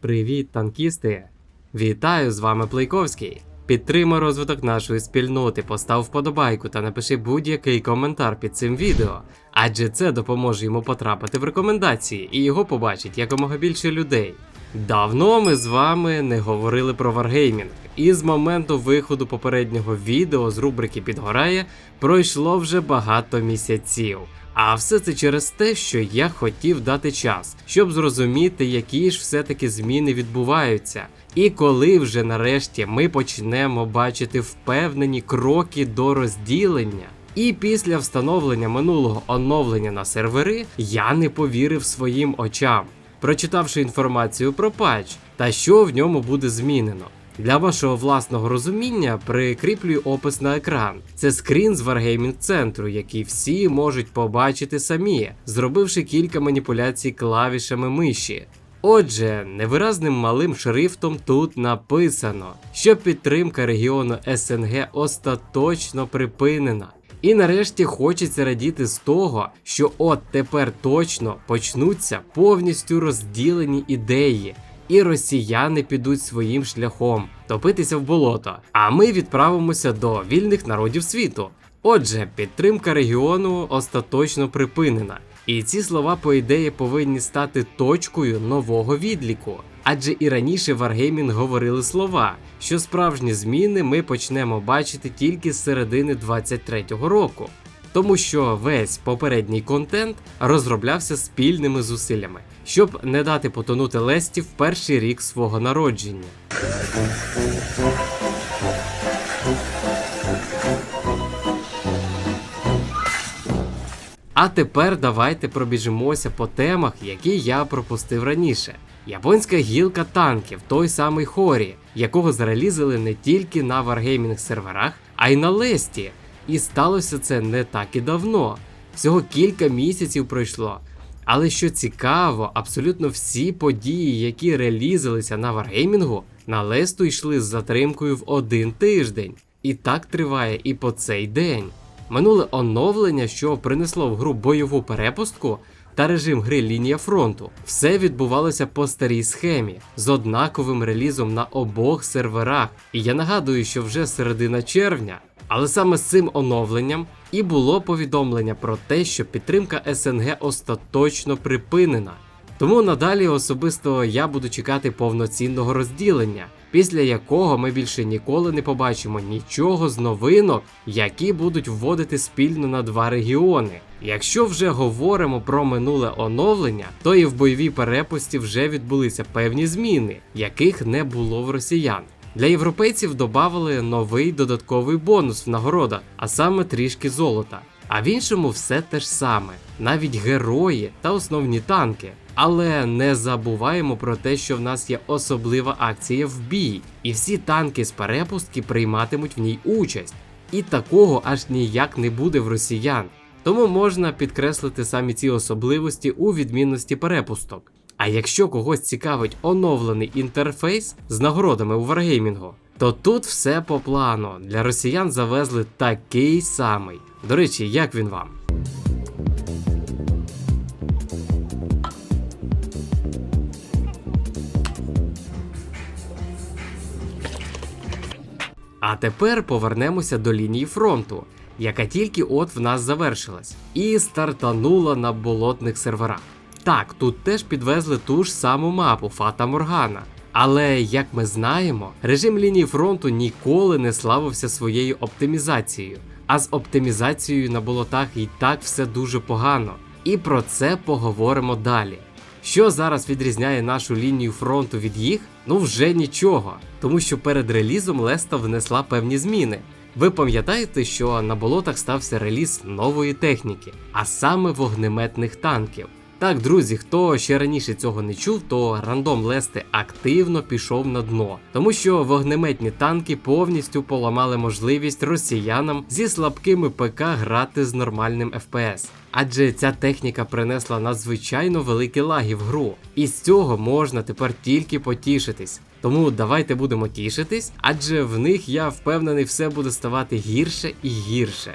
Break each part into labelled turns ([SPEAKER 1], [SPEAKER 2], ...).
[SPEAKER 1] Привіт, танкісти! Вітаю з вами Плейковський. Підтримай розвиток нашої спільноти, постав вподобайку та напиши будь-який коментар під цим відео, адже це допоможе йому потрапити в рекомендації і його побачить якомога більше людей. Давно ми з вами не говорили про Wargaming, і з моменту виходу попереднього відео з рубрики Підгорає пройшло вже багато місяців. А все це через те, що я хотів дати час, щоб зрозуміти, які ж все-таки зміни відбуваються. І коли вже нарешті ми почнемо бачити впевнені кроки до розділення. І після встановлення минулого оновлення на сервери я не повірив своїм очам, прочитавши інформацію про патч та що в ньому буде змінено. Для вашого власного розуміння прикріплюю опис на екран. Це скрін з Wargaming центру, який всі можуть побачити самі, зробивши кілька маніпуляцій клавішами миші. Отже, невиразним малим шрифтом тут написано, що підтримка регіону СНГ остаточно припинена. І нарешті хочеться радіти з того, що от тепер точно почнуться повністю розділені ідеї, і росіяни підуть своїм шляхом топитися в болото. А ми відправимося до вільних народів світу. Отже, підтримка регіону остаточно припинена. І ці слова, по ідеї, повинні стати точкою нового відліку. Адже і раніше Wargaming говорили слова, що справжні зміни ми почнемо бачити тільки з середини 23-го року. Тому що весь попередній контент розроблявся спільними зусиллями, щоб не дати потонути Лесті в перший рік свого народження. А тепер давайте пробіжимося по темах, які я пропустив раніше. Японська гілка танків, той самий Хорі, якого зарелізили не тільки на Wargaming серверах, а й на Лесті. І сталося це не так і давно. Всього кілька місяців пройшло. Але що цікаво, абсолютно всі події, які релізилися на Wargaming, на Лесту йшли з затримкою в один тиждень. І так триває і по цей день. Минуле оновлення, що принесло в гру бойову перепустку та режим гри лінія фронту, все відбувалося по старій схемі з однаковим релізом на обох серверах. І я нагадую, що вже середина червня. Але саме з цим оновленням і було повідомлення про те, що підтримка СНГ остаточно припинена. Тому надалі особисто я буду чекати повноцінного розділення, після якого ми більше ніколи не побачимо нічого з новинок, які будуть вводити спільно на два регіони. Якщо вже говоримо про минуле оновлення, то і в бойовій перепусті вже відбулися певні зміни, яких не було в росіян. Для європейців додавали новий додатковий бонус в нагородах, а саме трішки золота. А в іншому все те ж саме, навіть герої та основні танки. Але не забуваємо про те, що в нас є особлива акція в бій, і всі танки з перепустки прийматимуть в ній участь. І такого аж ніяк не буде в росіян. Тому можна підкреслити самі ці особливості у відмінності перепусток. А якщо когось цікавить оновлений інтерфейс з нагородами у Wargaming, то тут все по плану. Для росіян завезли такий самий. До речі, як він вам? А тепер повернемося до лінії фронту, яка тільки от в нас завершилась, і стартанула на болотних серверах. Так, тут теж підвезли ту ж саму мапу Фата Моргана. Але як ми знаємо, режим лінії фронту ніколи не славився своєю оптимізацією. А з оптимізацією на болотах і так все дуже погано. І про це поговоримо далі. Що зараз відрізняє нашу лінію фронту від їх? Ну вже нічого, тому що перед релізом Леста внесла певні зміни. Ви пам'ятаєте, що на болотах стався реліз нової техніки, а саме вогнеметних танків. Так, друзі, хто ще раніше цього не чув, то рандом Лести активно пішов на дно, тому що вогнеметні танки повністю поламали можливість росіянам зі слабкими ПК грати з нормальним FPS. Адже ця техніка принесла надзвичайно великі лаги в гру, і з цього можна тепер тільки потішитись. Тому давайте будемо тішитись, адже в них я впевнений, все буде ставати гірше і гірше.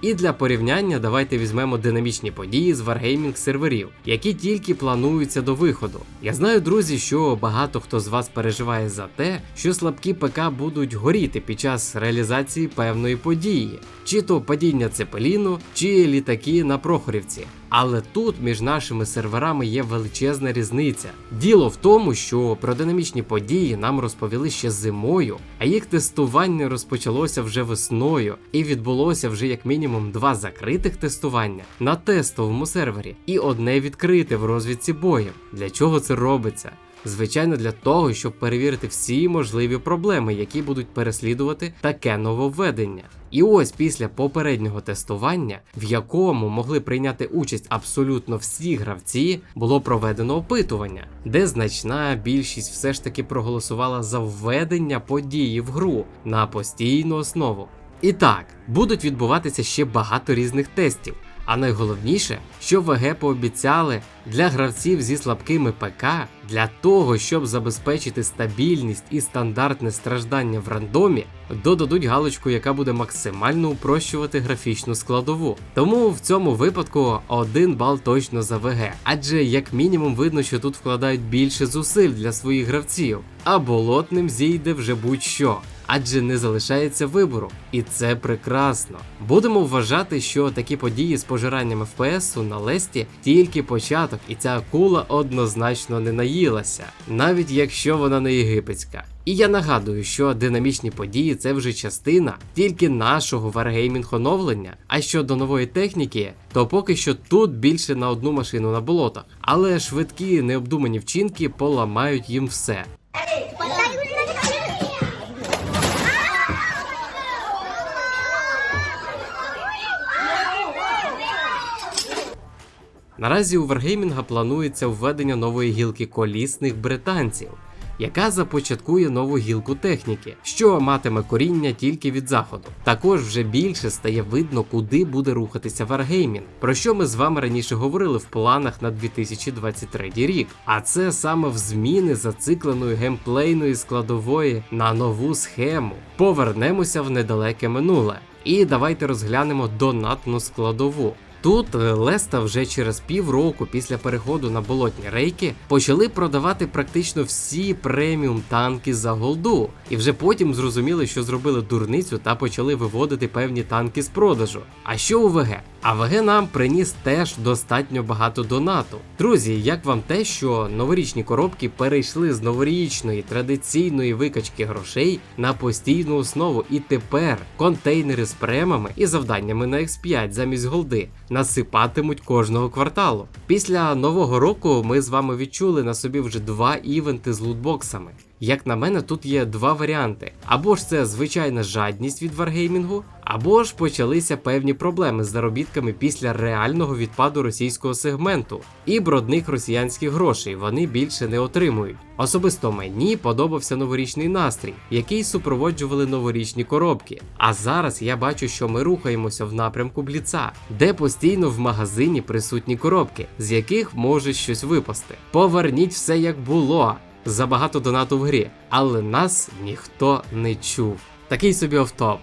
[SPEAKER 1] І для порівняння давайте візьмемо динамічні події з Wargaming серверів, які тільки плануються до виходу. Я знаю, друзі, що багато хто з вас переживає за те, що слабкі ПК будуть горіти під час реалізації певної події, чи то падіння цепеліну, чи літаки на Прохорівці. Але тут між нашими серверами є величезна різниця. Діло в тому, що про динамічні події нам розповіли ще зимою, а їх тестування розпочалося вже весною, і відбулося вже як мінімум два закритих тестування на тестовому сервері і одне відкрите в розвідці боєм. Для чого це робиться? Звичайно, для того, щоб перевірити всі можливі проблеми, які будуть переслідувати таке нововведення. І ось після попереднього тестування, в якому могли прийняти участь абсолютно всі гравці, було проведено опитування, де значна більшість все ж таки проголосувала за введення події в гру на постійну основу. І так, будуть відбуватися ще багато різних тестів. А найголовніше, що ВГ пообіцяли для гравців зі слабкими ПК для того, щоб забезпечити стабільність і стандартне страждання в рандомі, додадуть галочку, яка буде максимально упрощувати графічну складову. Тому в цьому випадку один бал точно за ВГ, адже як мінімум видно, що тут вкладають більше зусиль для своїх гравців, а болотним зійде вже будь-що адже не залишається вибору, і це прекрасно. Будемо вважати, що такі події з пожиранням ФПСу на лесті тільки початок, і ця акула однозначно не наїлася, навіть якщо вона не єгипетська. І я нагадую, що динамічні події це вже частина тільки нашого Wargaming оновлення. А щодо нової техніки, то поки що тут більше на одну машину на болотах, але швидкі необдумані вчинки поламають їм все. Наразі у Wargaming планується введення нової гілки колісних британців, яка започаткує нову гілку техніки, що матиме коріння тільки від заходу. Також вже більше стає видно, куди буде рухатися Wargaming, про що ми з вами раніше говорили в планах на 2023 рік. А це саме в зміни зацикленої геймплейної складової на нову схему. Повернемося в недалеке минуле. І давайте розглянемо донатну складову. Тут е, Леста вже через півроку після переходу на болотні рейки почали продавати практично всі преміум танки за голду, і вже потім зрозуміли, що зробили дурницю та почали виводити певні танки з продажу. А що у ВГ? А ВГ нам приніс теж достатньо багато донату. Друзі, як вам те, що новорічні коробки перейшли з новорічної традиційної викачки грошей на постійну основу, і тепер контейнери з премами і завданнями на X5 замість голди насипатимуть кожного кварталу. Після нового року ми з вами відчули на собі вже два івенти з лутбоксами. Як на мене, тут є два варіанти: або ж це звичайна жадність від варгеймінгу, або ж почалися певні проблеми з заробітками після реального відпаду російського сегменту і брудних росіянських грошей вони більше не отримують. Особисто мені подобався новорічний настрій, який супроводжували новорічні коробки. А зараз я бачу, що ми рухаємося в напрямку бліца, де постійно в магазині присутні коробки, з яких може щось випасти. Поверніть все як було. Забагато донату в грі, але нас ніхто не чув. Такий собі офтоп.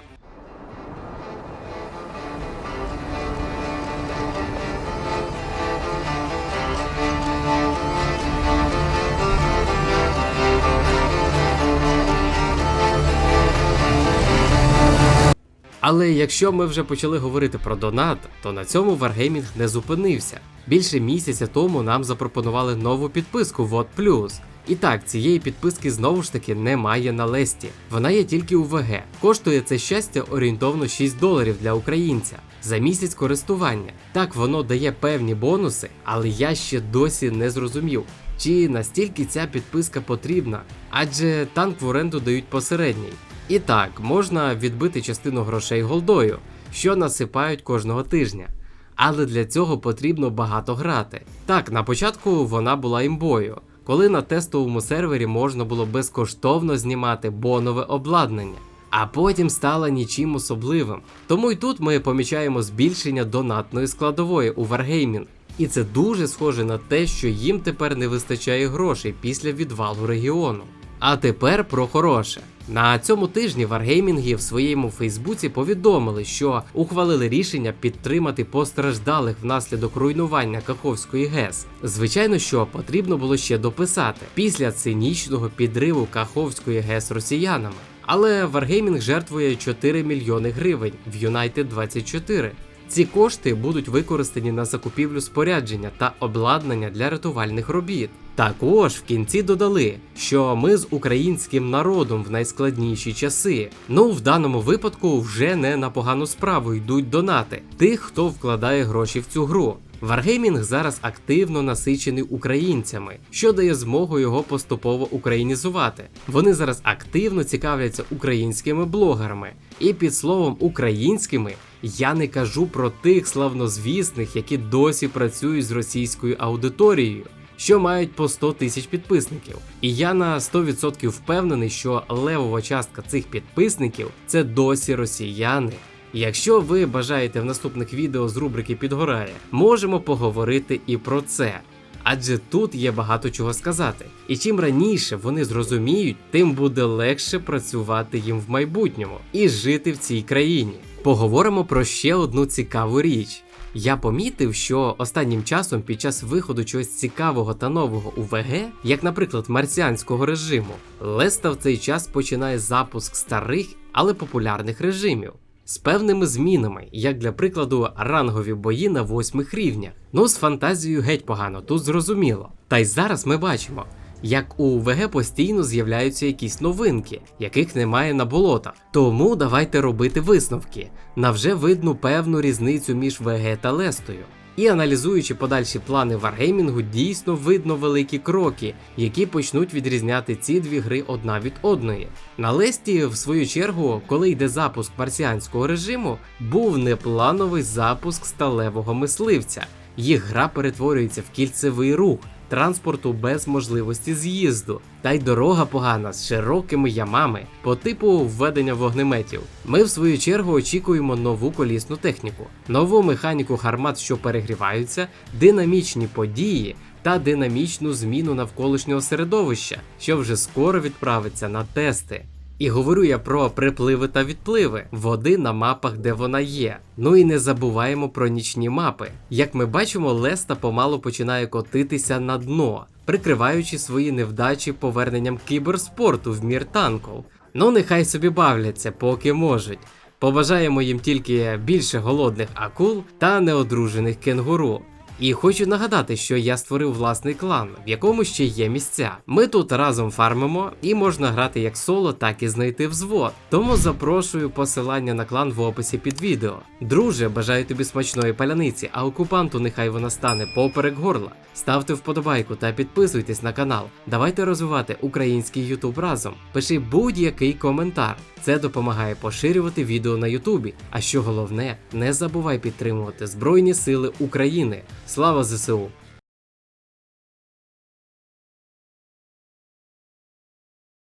[SPEAKER 1] Але якщо ми вже почали говорити про донат, то на цьому Wargaming не зупинився. Більше місяця тому нам запропонували нову підписку VOD. І так, цієї підписки знову ж таки немає на лесті. Вона є тільки у ВГ. Коштує це щастя орієнтовно 6 доларів для українця за місяць користування. Так воно дає певні бонуси, але я ще досі не зрозумів, чи настільки ця підписка потрібна, адже танк в оренду дають посередній. І так, можна відбити частину грошей голдою, що насипають кожного тижня. Але для цього потрібно багато грати. Так, на початку вона була імбою, коли на тестовому сервері можна було безкоштовно знімати бонове обладнання, а потім стала нічим особливим. Тому й тут ми помічаємо збільшення донатної складової у Wargaming. І це дуже схоже на те, що їм тепер не вистачає грошей після відвалу регіону. А тепер про хороше. На цьому тижні Wargaming в своєму Фейсбуці повідомили, що ухвалили рішення підтримати постраждалих внаслідок руйнування Каховської ГЕС. Звичайно, що потрібно було ще дописати після цинічного підриву Каховської ГЕС росіянами. Але Wargaming жертвує 4 мільйони гривень в United 24. Ці кошти будуть використані на закупівлю спорядження та обладнання для рятувальних робіт. Також в кінці додали, що ми з українським народом в найскладніші часи. Ну в даному випадку вже не на погану справу йдуть донати тих, хто вкладає гроші в цю гру. Wargaming зараз активно насичений українцями, що дає змогу його поступово українізувати. Вони зараз активно цікавляться українськими блогерами, і під словом українськими я не кажу про тих славнозвісних, які досі працюють з російською аудиторією. Що мають по 100 тисяч підписників, і я на 100% впевнений, що левова частка цих підписників це досі росіяни. Якщо ви бажаєте в наступних відео з рубрики Підгорає, можемо поговорити і про це. Адже тут є багато чого сказати. І чим раніше вони зрозуміють, тим буде легше працювати їм в майбутньому і жити в цій країні. Поговоримо про ще одну цікаву річ. Я помітив, що останнім часом під час виходу чогось цікавого та нового у ВГ, як, наприклад, марсіанського режиму, Леста в цей час починає запуск старих, але популярних режимів. З певними змінами, як для прикладу, рангові бої на восьмих рівнях. Ну, з фантазією геть погано, тут зрозуміло. Та й зараз ми бачимо, як у ВГ постійно з'являються якісь новинки, яких немає на болотах. Тому давайте робити висновки. Навже видно певну різницю між ВГ та Лестою. І аналізуючи подальші плани Wargaming, дійсно видно великі кроки, які почнуть відрізняти ці дві гри одна від одної. На Лесті, в свою чергу, коли йде запуск марсіанського режиму, був неплановий запуск сталевого мисливця. Їх гра перетворюється в кільцевий рух. Транспорту без можливості з'їзду, та й дорога погана з широкими ямами по типу введення вогнеметів. Ми в свою чергу очікуємо нову колісну техніку, нову механіку гармат, що перегріваються, динамічні події та динамічну зміну навколишнього середовища, що вже скоро відправиться на тести. І говорю я про припливи та відпливи води на мапах, де вона є. Ну і не забуваємо про нічні мапи. Як ми бачимо, Леста помалу починає котитися на дно, прикриваючи свої невдачі поверненням кіберспорту в мір танков. Ну нехай собі бавляться, поки можуть. Побажаємо їм тільки більше голодних акул та неодружених кенгуру. І хочу нагадати, що я створив власний клан, в якому ще є місця. Ми тут разом фармимо і можна грати як соло, так і знайти взвод. Тому запрошую посилання на клан в описі під відео. Друже, бажаю тобі смачної паляниці, а окупанту нехай вона стане поперек горла. Ставте вподобайку та підписуйтесь на канал. Давайте розвивати український Ютуб разом. Пиши будь-який коментар. Це допомагає поширювати відео на Ютубі. А що головне, не забувай підтримувати Збройні Сили України. Слава ЗСУ!